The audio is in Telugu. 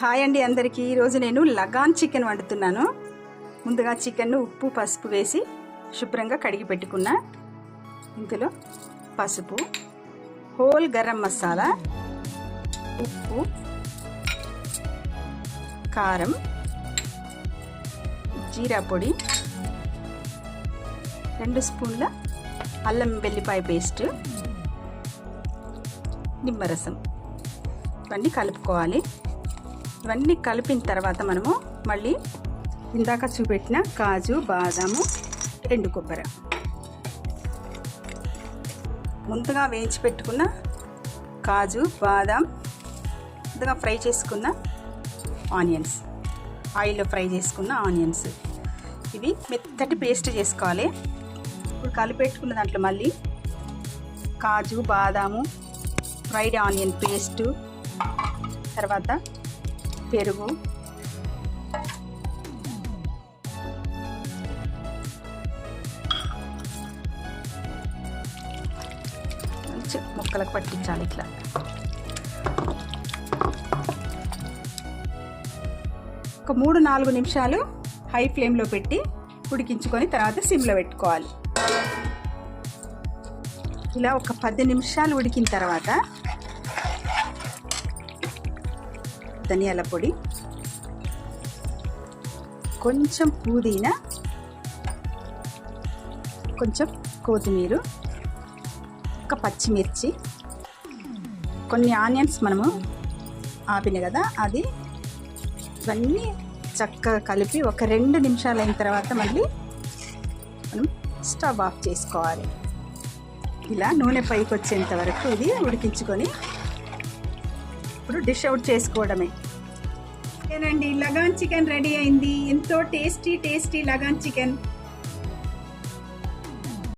హాయ్ అండి అందరికీ. ఈరోజు నేను లగాన్ చికెన్ వండుతున్నాను. ముందుగా చికెన్ను ఉప్పు పసుపు వేసి శుభ్రంగా కడిగి పెట్టుకున్నా. ఇందులో పసుపు హోల్ గరం మసాలా ఉప్పు కారం జీరా పొడి రెండు స్పూన్ల అల్లం వెల్లిపాయ పేస్ట్ నిమ్మరసం ఇవన్నీ కలుపుకోవాలి. ఇవన్నీ కలిపిన తర్వాత మనము మళ్ళీ ఇందాక చూపెట్టిన కాజు బాదాము ఎండు కొబ్బరి. ముందుగా వేయించి పెట్టుకున్న కాజు బాదాం ముందుగా ఫ్రై చేసుకున్న ఆనియన్స్. ఆయిల్లో ఫ్రై చేసుకున్న ఆనియన్స్. ఇవి మెత్తటి పేస్ట్ చేసుకోవాలి. ఇప్పుడు కలిపెట్టుకున్న దాంట్లో మళ్ళీ కాజు బాదాము ఫ్రైడ్ ఆనియన్ పేస్టు తర్వాత పెరుగు. మంచి ముక్కలకు పట్టించాలి ఇట్లా. ఒక మూడు నాలుగు నిమిషాలు హై ఫ్లేమ్లో పెట్టి ఉడికించుకొని తర్వాత సిమ్లో పెట్టుకోవాలి. ఇలా ఒక పది నిమిషాలు ఉడికిన తర్వాత ధనియాల పొడి కొంచెం పుదీనా కొంచెం కొత్తిమీర ఒక పచ్చిమిర్చి కొన్ని ఆనియన్స్ మనము ఆపిన కదా అది ఇవన్నీ చక్కగా కలిపి ఒక రెండు నిమిషాలు అయిన తర్వాత మళ్ళీ మనం స్టవ్ ఆఫ్ చేసుకోవాలి. ఇలా నూనె పైకి వచ్చేంత వరకు ఇది ఉడికించుకొని ఇప్పుడు డిష్ అవుట్ చేసుకోవడమే. ఓకేనండి లగాన్ చికెన్ రెడీ అయింది. ఎంతో టేస్టీ టేస్టీ లగాన్ చికెన్.